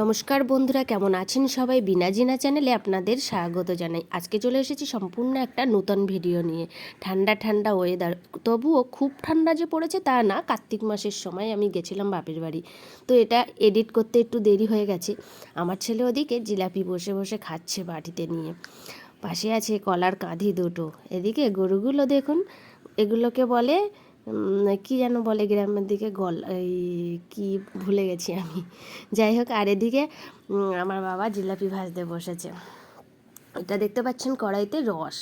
নমস্কার বন্ধুরা, কেমন আছেন সবাই? বিনা জিনা চ্যানেলে আপনাদের স্বাগত জানাই। আজকে চলে এসেছি সম্পূর্ণ একটা নতুন ভিডিও নিয়ে। ঠান্ডা ঠান্ডা ওয়েদার তবুও খুব ঠান্ডা যে পড়েছে তা না, কার্তিক মাসের সময় আমি গেছিলাম বাপের বাড়ি। তো এটা এডিট করতে একটু দেরি হয়ে গেছে। আমার ছেলে ওদিকে জিলাপি বসে বসে খাচ্ছে বাটিতে নিয়ে। পাশে আছে কলার কাঁধি দুটো। এদিকে গরুগুলো দেখুন, এগুলোকে বলে কি যেন বলে গ্রামের দিকে গল, এই কি ভুলে গেছি আমি। যাই হোক, আর এদিকে আমার বাবা জিলাপি ভাজতে বসেছে। এটা দেখতে পাচ্ছেন কড়াইতে রস।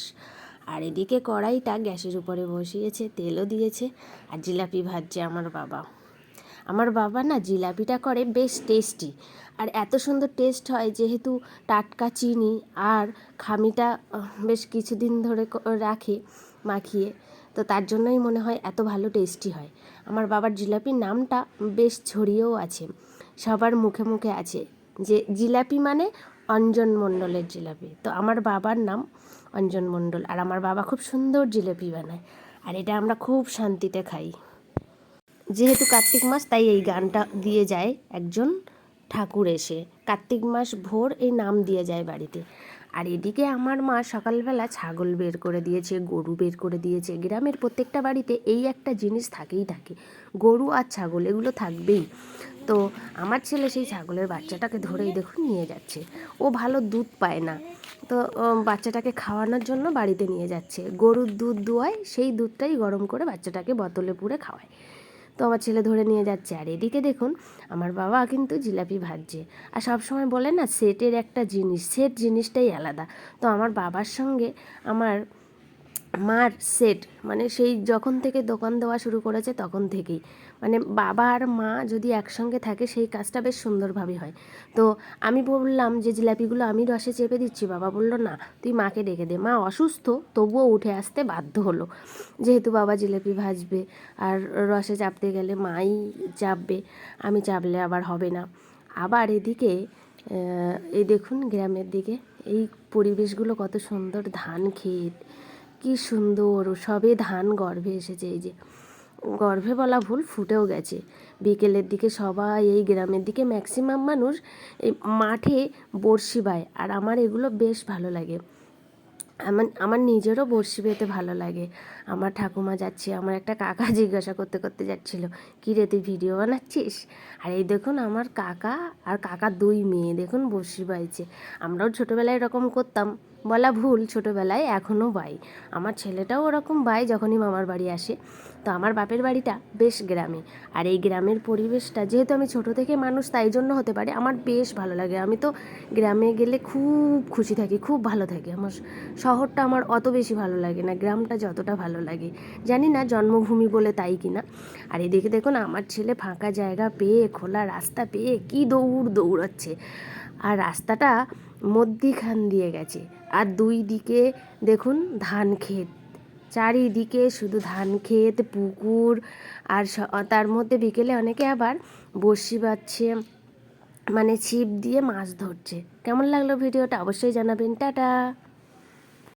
আর এদিকে কড়াইটা গ্যাসের উপরে বসিয়েছে, তেলও দিয়েছে, আর জিলাপি ভাজছে আমার বাবা। আমার বাবা না জিলাপিটা করে বেশ টেস্টি। আর এত সুন্দর টেস্ট হয় যেহেতু টাটকা চিনি আর খামিটা বেশ কিছুদিন ধরে রাখে, মাখিয়ে। তো তার জন্যই মনে হয় এত ভালো টেস্টি হয়। আমার বাবার জিলাপির নামটা বেশ ছড়িয়েও আছে, সবার মুখে মুখে আছে, যে জিলাপি মানে অঞ্জন মণ্ডলের জিলাপি। তো আমার বাবার নাম অঞ্জন মণ্ডল, আর আমার বাবা খুব সুন্দর জিলাপি বানায়, আর এটা আমরা খুব শান্তিতে খাই। যেহেতু কার্তিক মাস, তাই এই গানটা দিয়ে যায় একজন ঠাকুর এসে। কার্তিক মাস ভোর এই নাম দিয়ে যায় বাড়িতে। আর এদিকে আমার মা সকালবেলা ছাগল বের করে দিয়েছে, গরু বের করে দিয়েছে। গ্রামের প্রত্যেকটা বাড়িতে এই একটা জিনিস থাকেই থাকে, গরু আর ছাগল, এগুলো থাকবেই। তো আমার ছেলে সেই ছাগলের বাচ্চাটাকে ধরেই দেখুন নিয়ে যাচ্ছে। ও ভালো দুধ পায় না। তো বাচ্চাটাকে খাওয়ানোর জন্য বাড়িতে নিয়ে যাচ্ছে। গরুর দুধ দোয়ায়, সেই দুধটাই গরম করে বাচ্চাটাকে বোতলে পুরে খাওয়ায়। আমার ছেলে ধরে নিয়ে যাচ্ছে। আর এদিকে দেখুন, আমার বাবা কিন্তু জিলাপি ভাজছে। আর সবসময় বলে না, সেটের একটা জিনিস, সেট জিনিসটাই আলাদা। তো আমার বাবার সঙ্গে আমার মার সেট মানে সেই যখন থেকে দোকান দেওয়া শুরু করেছে তখন থেকেই। মানে বাবা আর মা যদি একসঙ্গে থাকে সেই কাজটা বেশ সুন্দরভাবে হয়। তো আমি বললাম যে, জিলাপিগুলো আমি রসে চেপে দিচ্ছি। বাবা বলল, না, তুই মাকে ডেকে দে। মা অসুস্থ, তবুও উঠে আসতে বাধ্য হলো। যেহেতু বাবা জিলাপি ভাজবে আর রসে চাপতে গেলে মাই চাপবে, আমি চাপলে আবার হবে না। আবার এদিকে এই দেখুন গ্রামের দিকে, এই পরিবেশগুলো কত সুন্দর ধান ক্ষেত। কি সুন্দর, সবে ধান গর্ভে এসেছে এই যে। গর্ভে বলা ভুল, ফুটেও গেছে। বিকেলের দিকে সবাই এই গ্রামের দিকে ম্যাক্সিমাম মানুষ এই মাঠে বড়শি বায়। আর আমার এগুলো বেশ ভালো লাগে। আমার আমার নিজেরও বড়শি পেতে ভালো লাগে। আমার ঠাকুমা যাচ্ছে, আমার একটা কাকা জিজ্ঞাসা করতে করতে যাচ্ছিল, কী রে, তুই ভিডিও বানাচ্ছিস? আর এই দেখুন আমার কাকা আর কাকা দুই মেয়ে, দেখুন বড়শি বাইছে আমরাও ছোটোবেলায় এরকম করতাম। বলা ভুল ছোটোবেলায় এখনও বাই। আমার ছেলেটাও ওরকম বাই যখনই মামার বাড়ি আসে। তো আমার বাপের বাড়িটা বেশ গ্রামে। আর এই গ্রামের পরিবেশটা, যেহেতু আমি ছোট থেকে মানুষ, তাই জন্য হতে পারে আমার বেশ ভালো লাগে। আমি তো গ্রামে গেলে খুব খুশি থাকি, খুব ভালো থাকি। আমার শহরটা আমার অত বেশি ভালো লাগে না, গ্রামটা যতটা ভালো লাগে। জানি না জন্মভূমি বলে তাই কিনা। আর এদিকে দেখুন, আমার ছেলে ফাঁকা জায়গা পেয়ে, খোলা রাস্তা পেয়ে কি দৌড় দৌড়াচ্ছে। আর রাস্তাটা মধ্যিখান দিয়ে গেছে। আর দুই দিকে দেখুন ধান ক্ষেত। চারিদিকে শুধু ধান ক্ষেত, পুকুর আর তার মধ্যে বিকেলে অনেকে আবার বড়শি বাচ্ছে মানে ছিপ দিয়ে মাছ ধরছে। কেমন লাগল ভিডিওটা? অবশ্যই জানাবেন। টাটা!